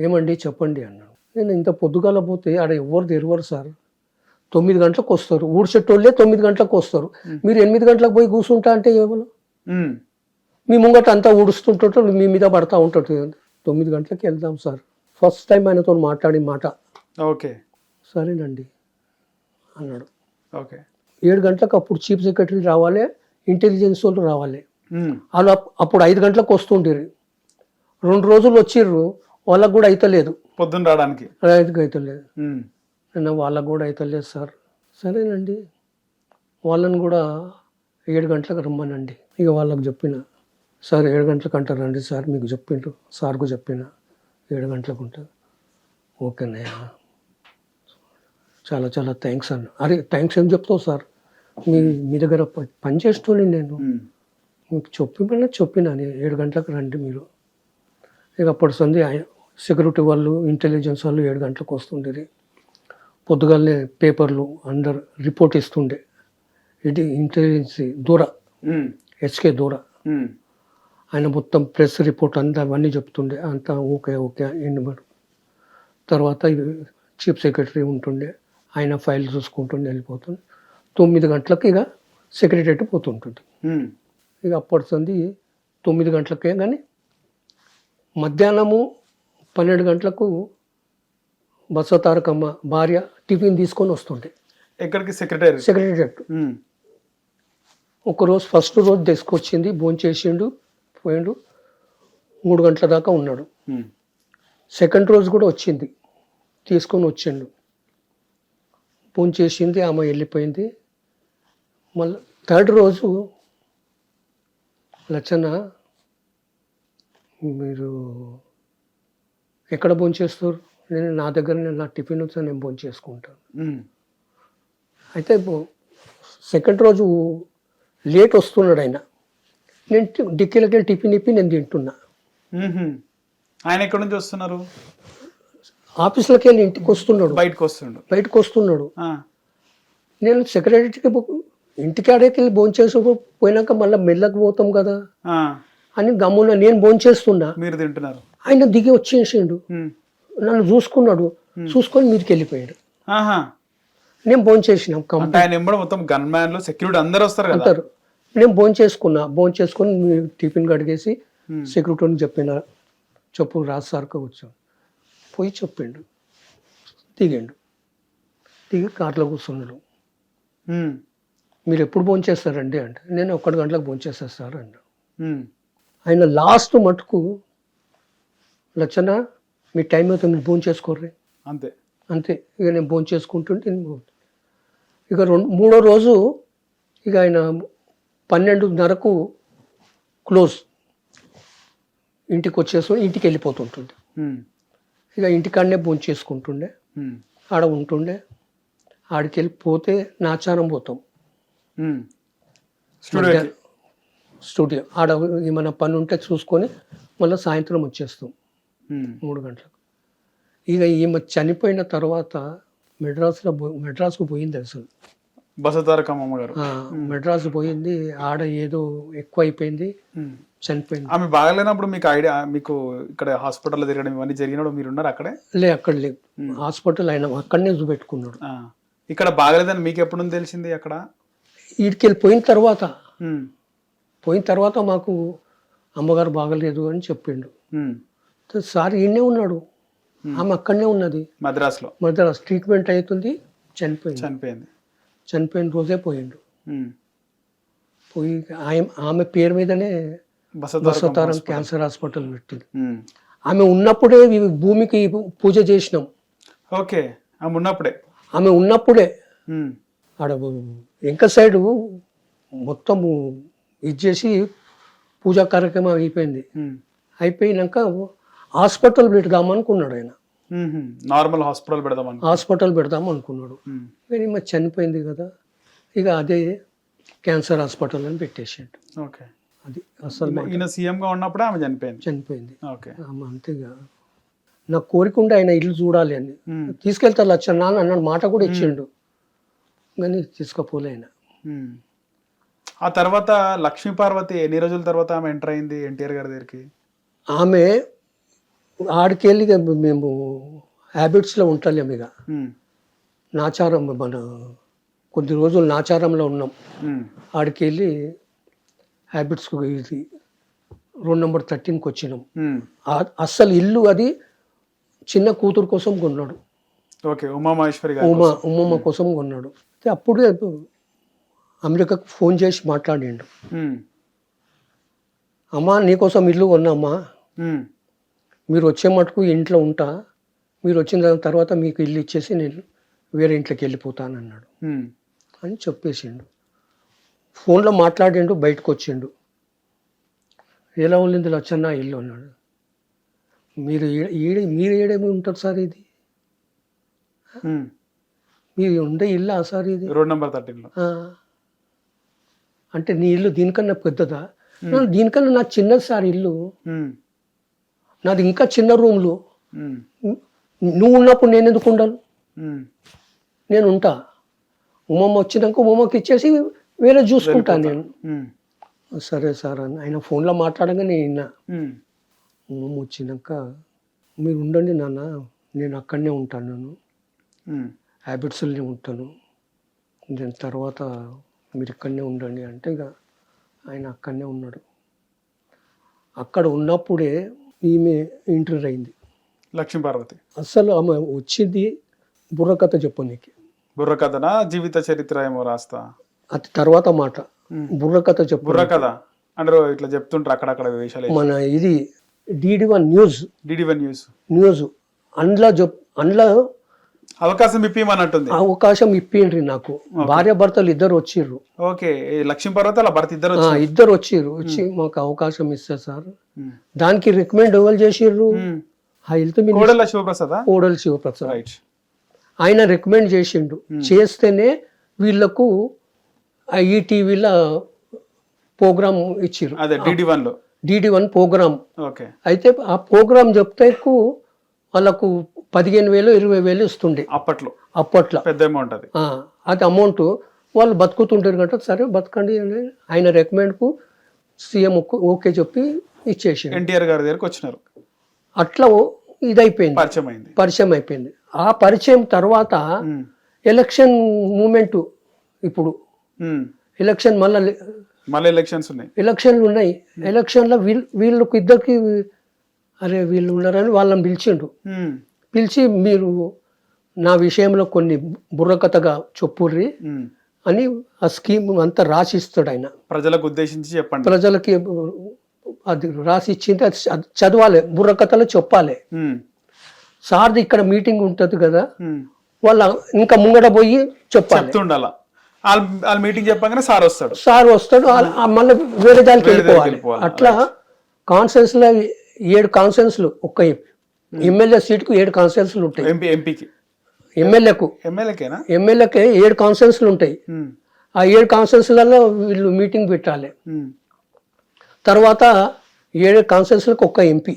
ఏమండి చెప్పండి అన్నాడు. నేను ఇంత పొద్దుగాల పోతే ఆడ ఎవరు తెరవరు సార్. తొమ్మిది గంటలకు వస్తారు. ఊడ్చేటోళ్ళే తొమ్మిది గంటలకు వస్తారు. మీరు ఎనిమిది గంటలకు పోయి కూర్చుంటా అంటే ఎవరు? ఉమ్. మీ ముంగట అంతా ఊడుస్తుంటారు మీ మీద పడతా ఉంటాడు తొమ్మిది గంటలకు వెళ్దాం సార్. ఫస్ట్ టైం ఆయనతో మాట్లాడి మాట. ఓకే. సరేనండి అన్నాడు. ఓకే. ఏడు గంటలకు అప్పుడు చీఫ్ సెక్రటరీ రావాలి ఇంటెలిజెన్స్ వాళ్ళు రావాలి. వాళ్ళు అప్- అప్పుడు ఐదు గంటలకు వస్తుంటారు రెండు రోజులు వచ్చిర్రు. వాళ్ళకు కూడా అయితలేదు పొద్దున్న రావడానికి? ఐదుకి అయితలేదు ఉమ్. నిన్న వాళ్ళకు కూడా అయితలేదు సార్. సరేనండి. వాళ్ళని కూడా ఏడు గంటలకు రమ్మనండి. ఇక వాళ్ళకు చెప్పిన సార్ ఏడు గంటలకు అంటారండి సార్ మీకు చెప్పిండ్రు సార్కు చెప్పిన ఏడు గంటలకు ఉంటుంది ఓకేనయ్యా. చాలా చాలా థ్యాంక్స్ అన్న. అరే థ్యాంక్స్ ఏం చెప్తావు సార్? మీ మీ దగ్గర పని చేస్తూనే నేను. మీకు చెప్పిన చెప్పిన ఏడు గంటలకు రండి మీరు. ఇక అప్పటి సంది సెక్యూరిటీ వాళ్ళు ఇంటెలిజెన్స్ వాళ్ళు ఏడు గంటలకు వస్తుండేది. పొద్దుగాలనే పేపర్లు అందరు రిపోర్ట్ ఇస్తుండే. ఇది ఇంటెలిజెన్స్ దూర. హెచ్కే దూర. ఆయన మొత్తం ప్రెస్ రిపోర్ట్ అంతా అవన్నీ చెప్తుండే. అంతా ఓకే ఓకే మరి? తర్వాత చీఫ్ సెక్రటరీ ఉంటుండే. ఆయన ఫైల్ చూసుకుంటుండే వెళ్ళిపోతుండే. తొమ్మిది గంటలకు ఇక సెక్రటరీ పోతుంటుంది. ఇక అప్పటి సంది తొమ్మిది గంటలకే కానీ మధ్యాహ్నము పన్నెండు గంటలకు బసవతారకమ్మ భార్య టిఫిన్ తీసుకొని వస్తుండే. ఎక్కడికి? సెక్రటరీ? సెక్రటరియట్. ఒకరోజు ఫస్ట్ రోజు తీసుకొచ్చింది భోంచేసిండు పోయిండు మూడు గంటల దాకా ఉన్నాడు. సెకండ్ రోజు కూడా వచ్చింది తీసుకొని వచ్చిండు. భోంచేసింది ఆమె వెళ్ళిపోయింది. మళ్ళీ థర్డ్ రోజు లచ్చన్న మీరు ఎక్కడ భోంచేస్తారు నేను నా దగ్గర నేను నా టిఫిన్ వచ్చి నేను భోంచేసుకుంటాను. అయితే సెకండ్ రోజు లేట్ వస్తున్నాడు ఆయన. నేను డిక్కీలోకి వెళ్ళి టిఫిన్ ఇప్పి నేను తింటున్నా. ఆయన ఎక్కడి నుంచి వస్తున్నారు? ఆఫీస్లోకి వెళ్ళి ఇంటికి వస్తున్నాడు. బయటకు వస్తుండు. బయటకు వస్తున్నాడు. నేను సెక్రటరీకి ఇంటికి ఆడకి వెళ్ళి భోంచేసి పోయినాక మళ్ళీ మెల్లకి పోతాం కదా. అని గమ్మున నేను భోంచేస్తున్నా మీరు తింటున్నారు. ఆయన దిగి వచ్చేసిండు. నన్ను చూసుకున్నాడు. చూసుకొని మీదకి వెళ్ళిపోయాడు నేను ఆయన ఎంబడి మొత్తం గన్ మ్యాన్లు సెక్యూరిటీ అందరు వస్తారు అంటారు. నేను భోంచేసుకున్నా భోంచేసుకొని మీ టిఫిన్ కడిగేసి. సెక్యూరిటీని చెప్పిన చెప్పు రాజు సార్కి వచ్చాను పోయి చెప్పిండు. దిగిండు. దిగి కార్లో కూర్చున్నాడు. మీరు ఎప్పుడు భోంచేస్తారండి అంటే నేను ఒక్కటి గంటలకు భోంచేస్తాను సార్ అన్నాడు. ఆయన లాస్ట్ మటుకు లచ్చన మీ టైం అయితే మీరు భోజనం చేసుకోర్రి అంతే. అంతే. ఇక నేను భోజనం చేసుకుంటుంటే ఇక రెండు మూడో రోజు ఇక ఆయన పన్నెండున్నరకు క్లోజ్. ఇంటికి వచ్చేసి ఇంటికి వెళ్ళిపోతుంటుంది. ఇక ఇంటికాడనే భోజనం చేసుకుంటుండే. ఆడ ఉంటుండే. ఆడికి వెళ్ళిపోతే నాచారం పోతాం. ఉమ్. స్టూడియోకి స్టూడియో. ఆడ ఏమైనా పని ఉంటే చూసుకొని మళ్ళీ సాయంత్రం వచ్చేస్తాం. మూడు గంటలకు. ఇక ఈమె చనిపోయిన తర్వాత మెడ్రాస్లో పో- మెడ్రాస్కు పోయింది అసలు. బసతారకమ్మ అమ్మగారు మెడ్రాస్ పోయింది. ఆడ ఏదో ఎక్కువ అయిపోయింది. చనిపోయింది. ఆమె బాగలేనప్పుడు మీకు ఐడియా మీకు ఇక్కడ హాస్పిటల్లో తిరగడం ఇవన్నీ జరిగినప్పుడు మీరు ఉన్నారు అక్కడే? లే అక్కడ లేదు హాస్పిటల్ ఆయన అక్కడనే చూపెట్టుకున్నాడు. ఇక్కడ బాగలేదని మీకు ఎప్పుడు తెలిసింది అక్కడ? వీడికి వెళ్ళి పోయిన తర్వాత. పోయిన తర్వాత మాకు అమ్మగారు బాగలేదు అని చెప్పిండు. సార్ ఈయనే ఉన్నాడు. ఆమె అక్కడనే ఉన్నది. మద్రాసులో. మద్రాస్ ట్రీట్మెంట్ అవుతుంది చనిపోయింది. చనిపోయింది. చనిపోయిన రోజే పోయిండు. పోయి ఆమె ఆమె పేరు మీదనే బసవతారం క్యాన్సర్ హాస్పిటల్ పెట్టింది. ఆమె ఉన్నప్పుడే భూమికి పూజ చేసినాం. ఓకే ఆమె ఉన్నప్పుడే. ఆమె ఉన్నప్పుడే. ఆడ వెంక సైడు మొత్తము ఇది చేసి పూజా కార్యక్రమం అయిపోయింది. అయిపోయినాక హాస్పిటల్ పెడదాం అనుకున్నాడు ఆయన. నార్మల్ హాస్పిటల్ పెడదామని. హాస్పిటల్ పెడదాం అనుకున్నాడు. కానీ మరి చనిపోయింది కదా. ఇక అదే క్యాన్సర్ హాస్పిటల్ అని పెట్టేసాడు ఓకే. అది అసలు ఈయన- ఈయన సీఎం గా ఉన్నప్పుడే ఆమె చనిపోయింది. చనిపోయింది. ఓకే. ఆమె అంతేగా నా కోరిక ఉండే ఆయన ఇల్లు చూడాలి అని. ఉమ్. తీసుకెళ్తా లచ్చన్న అని అన్నాడు. మాట కూడా ఇచ్చిండు. కానీ తీసుకపోలే ఆయన. ఆ తర్వాత లక్ష్మీ పార్వతి ఎన్ని రోజుల తర్వాత ఆమె ఎంటర్ అయింది? ఎన్టీఆర్ గారి దగ్గరికి? ఆమె ఆడికెళ్ళి మేము హ్యాబిట్స్లో ఉంటలేము ఇక. నాచారం మన కొద్ది రోజులు నాచారంలో ఉన్నాం. ఆడికెళ్ళి హ్యాబిట్స్కి ఇది రోడ్ నెంబర్ థర్టీన్కి వచ్చినాం. అస్సలు ఇల్లు అది చిన్న కూతురు కోసం కొన్నాడు. ఓకే ఉమామహేశ్వరి ఉమా ఉమ్మమ్మ కోసం కొన్నాడు. అయితే అప్పుడే అమెరికాకు ఫోన్ చేసి మాట్లాడిండు. అమ్మా నీకోసం ఇల్లు కొన్నామ్మా మీరు వచ్చే మటుకు ఇంట్లో ఉంటా. మీరు వచ్చిన దాని తర్వాత మీకు ఇల్లు ఇచ్చేసి నేను వేరే ఇంట్లోకి వెళ్ళిపోతాను అన్నాడు అని చెప్పేసిండు. ఫోన్లో మాట్లాడిండు బయటకు వచ్చిండు ఎలా ఉండింది లచ్చన్న ఇల్లు అన్నాడు. మీరు ఏ- ఈడే మీరు ఏడేమి ఉంటారు సార్ ఇది. మీరు ఉండే ఇల్లా సార్ ఇది? రోడ్ నెంబర్ థర్టీన్లో. ఆ. అంటే నీ ఇల్లు దీనికన్నా పెద్దదా? దీనికన్నా నా చిన్నది సార్ ఇల్లు. నాది ఇంకా చిన్న రూమ్లు. నువ్వు ఉన్నప్పుడు నేను ఎందుకు ఉండాలి. నేను ఉంటా. ఉమ్మమ్మ వచ్చినాక ఉమ్మమ్మకి ఇచ్చేసి వేరే చూసుకుంటాను నేను. సరే సార్ అని. ఆయన ఫోన్లో మాట్లాడగా నేను విన్నా వచ్చినాక మీరు ఉండండి నాన్న నేను అక్కడనే ఉంటాను నేను. హ్యాబిట్స్లోనే ఉంటాను. దాని తర్వాత మీరు ఇక్కడనే ఉండండి. అంటే ఇక ఆయన అక్కడనే ఉన్నాడు. అక్కడ ఉన్నప్పుడే ఈమె ఇంటర్వ్యూ అయింది. లక్ష్మీ పార్వతి అసలు ఆమె వచ్చింది బుర్రకథ చెప్పు నీకు. బుర్ర కథనా జీవిత చరిత్ర ఏమో రాస్తా? అది తర్వాత మాట. బుర్రకథ చెప్పు బుర్ర కథ అందరూ ఇట్లా చెప్తుంటారు అక్కడక్కడ వేషాలు మన ఇది DD one news. DD one news. News. అందులో చెప్ అందులో అవకాశం ఇప్పిమన్నట్టుంది అవకాశం ఇప్పిండ్రి నాకు. భార్య భర్తలు ఇద్దరు వచ్చిర్రు. ఓకే. లక్ష్మీ పార్వతి అలా భర్త ఇద్దరు ఇద్దరు వచ్చిర్రు. వచ్చి మాకు అవకాశం ఇస్తారు సార్. దానికి రికమెండ్ ఎవరు చేసిర్రు? కోడెల శివప్రసాద? కోడలి శివప్రసాద్. రైట్. ఆయన రికమెండ్ చేసిండు. చేస్తేనే వీళ్ళకు ఈ టీవీలో ప్రోగ్రామ్ ఇచ్చిర్రు. అదే డిడి వన్లో డిడి వన్ ప్రోగ్రామ్ ఓకే. అయితే ఆ ప్రోగ్రామ్ చెప్తేకు వాళ్ళకు పదిహేను వేలు ఇరవై వేలు ఇస్తుండే. అప్పట్లో. అప్పట్లో. పెద్ద అమౌంట్ అది. అది అమౌంట్ వాళ్ళు బతుకుతుంటారు కంటే సరే బతకండి అని ఆయన రికమెండ్కు సీఎం ఓకే చెప్పి ఇచ్చేసి ఎన్టీఆర్ గారి దగ్గరకు వచ్చినారు. అట్లా ఇదైపోయింది. పరిచయం అయింది. పరిచయం అయిపోయింది. ఆ పరిచయం తర్వాత ఎలక్షన్ మూమెంట్ ఇప్పుడు. ఎలక్షన్ మళ్ళీ మళ్ళీ ఎలక్షన్స్ ఉన్నాయి. ఎలక్షన్లు ఉన్నాయి. ఎలక్షన్లో వీళ్ళు వీళ్ళకు ఇద్దరికి అరే వీళ్ళు ఉన్నారని వాళ్ళని పిలిచిండు పిలిచి మీరు నా విషయంలో కొన్ని బుర్రకథగా చెప్పుర్రి. అని ఆ స్కీమ్ అంతా రాసిస్తాడు ఆయన. ప్రజలకు ఉద్దేశించి చెప్పండి. ప్రజలకి అది రాసి ఇచ్చింది అది చదవాలి బుర్రకథలో చెప్పాలి. సార్ది ఇక్కడ మీటింగ్ ఉంటుంది కదా. వాళ్ళ ఇంకా ముంగడ పోయి చెప్పాలి. వాళ్ళ మీటింగ్ చెప్పగానే సార్ వస్తాడు. సార్ వస్తాడు మళ్ళీ వేరే దానికి వెళ్ళిపోవాలి. అట్లా కాన్ఫరెన్స్లో ఏడు కాన్ఫరెన్స్లు ఒక్క ఎమ్మెల్యే సీటుకు ఏడు కాన్ఫరెన్స్లు ఉంటాయి. ఎంపీ ఎంపీకి. ఎమ్మెల్యేకు. ఎమ్మెల్యేకేనా? ఎమ్మెల్యేకి ఏడు కాన్ఫరెన్స్లు ఉంటాయి. ఆ ఏడు కాన్ఫరెన్స్లలో వీళ్ళు మీటింగ్ పెట్టాలి. తర్వాత ఏడు కాన్ఫరెన్స్లకు ఒక్క ఎంపీ.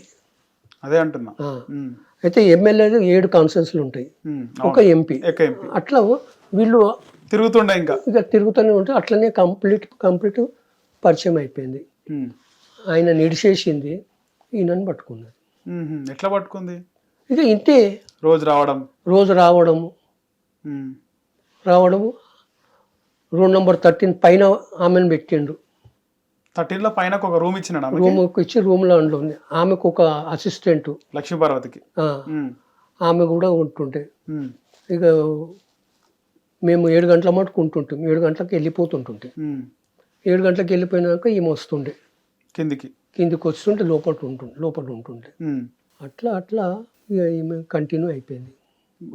అదే అంటున్నా. అయితే ఎమ్మెల్యే ఏడు కాన్ఫరెన్స్లు ఉంటాయి. ఒక ఎంపీ. అట్లా వీళ్ళు తిరుగుతుండే ఇంకా. ఇక తిరుగుతూనే ఉంటే అట్లనే కంప్లీట్ కంప్లీట్ పరిచయం అయిపోయింది. ఆయన నిడిచేసింది. ఈయనని పట్టుకున్నది. ఎట్లా పట్టుకుంది? ఇక ఇంతే. రోజు రావడం. రోజు రావడము. రావడము. రూమ్ నెంబర్ థర్టీన్ పైన ఆమెను పెట్టిండు. థర్టీన్లో పైన ఒక రూమ్ ఇచ్చినాడు ఆమెకి? రూమ్కి ఇచ్చి రూమ్లో ఉంది. ఆమెకు ఒక అసిస్టెంట్ లక్ష్మీ పార్వతికి ఉమ్, ఆమె కూడా ఉంటుండే. ఇక మేము ఏడు గంటల మటుకు ఉంటుంటాం ఏడు గంటలకు వెళ్ళిపోతుంటుంటే. ఏడు గంటలకు వెళ్ళిపోయినాక ఈమె వస్తుండే. కిందికి? కిందికి వస్తుంటే లోపల ఉంటుండే లోపల ఉంటుండే. అట్లా అట్లా ఇక ఈమె కంటిన్యూ అయిపోయింది.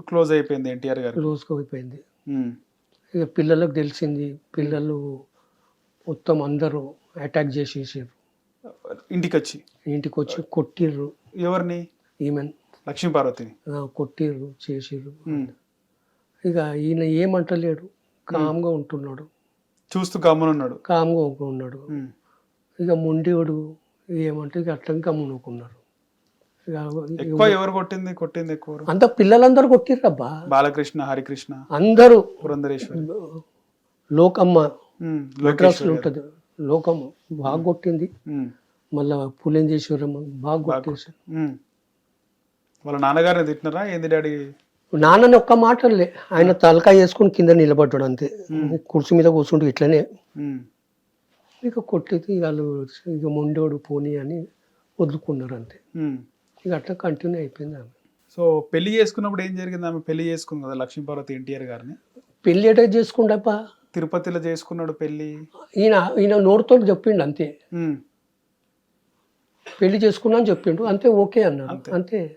క్లోజ్ అయిపోయింది ఎన్టీఆర్ గారు. రోజుకు అయిపోయింది. ఇక పిల్లలకు తెలిసింది పిల్లలు మొత్తం అందరూ అటాక్ చేసేసారు. ఇంటికి వచ్చి ఇంటికి వచ్చి కొట్టిర్రు. ఎవరిని? ఈమెన్ లక్ష్మీ పార్వతిని. కొట్టిర్రు చేసిర్రు. ఇక ఈయన ఏమంటలేడు కామ్గా ఉంటున్నాడు. చూస్తూ కామ్గా ఉన్నాడు ఉమ్, ఇక మొండివాడు ఏమంటే అట్లా గమ్మునుకున్నారు ఇక ఎక్కువ ఎవరు కొట్టింది? కొట్టింది ఎక్కువ? అంత పిల్లలందరూ కొట్టిర్రబ్బా బాలకృష్ణ హరికృష్ణ అందరూ. పురంధరేశ్వరి. లోకమ్మ. మెడ్రాస్లో ఉంటుంది. లోకమ్మ బాగా కొట్టింది. మళ్ళా పులేంజేశ్వరమ్మ బాగా కొట్టేసి వాళ్ళ నాన్నగారిని తిట్టినారా? ఏంది డాడీ? నాన్నని ఒక్క మాటలే. ఆయన తలకాయ వేసుకుని కింద నిలబడ్డాడు అంతే. కుర్చీ మీద కూర్చుంటూ ఇట్లనే. ఇక కొట్టేది ఇక వాళ్ళు ఇక మొండోడు పోనీ అని వదులుకున్నారు అంతే. ఇక అట్లా కంటిన్యూ అయిపోయింది ఆమె. సో పెళ్ళి చేసుకున్నప్పుడు ఏం జరిగింది ఆమె? పెళ్ళి చేసుకుంది కదా లక్ష్మీపార్వతి ఎన్టీఆర్ గారిని? పెళ్ళి ఎట చేసుకుండప్ప? తిరుపతిలో చేసుకున్నాడు పెళ్ళి? ఈయన ఈయన నోరుతో చెప్పిండు అంతే. పెళ్ళి చేసుకున్నా అని చెప్పిండు. అంతే ఓకే అన్నాడు. అంతే.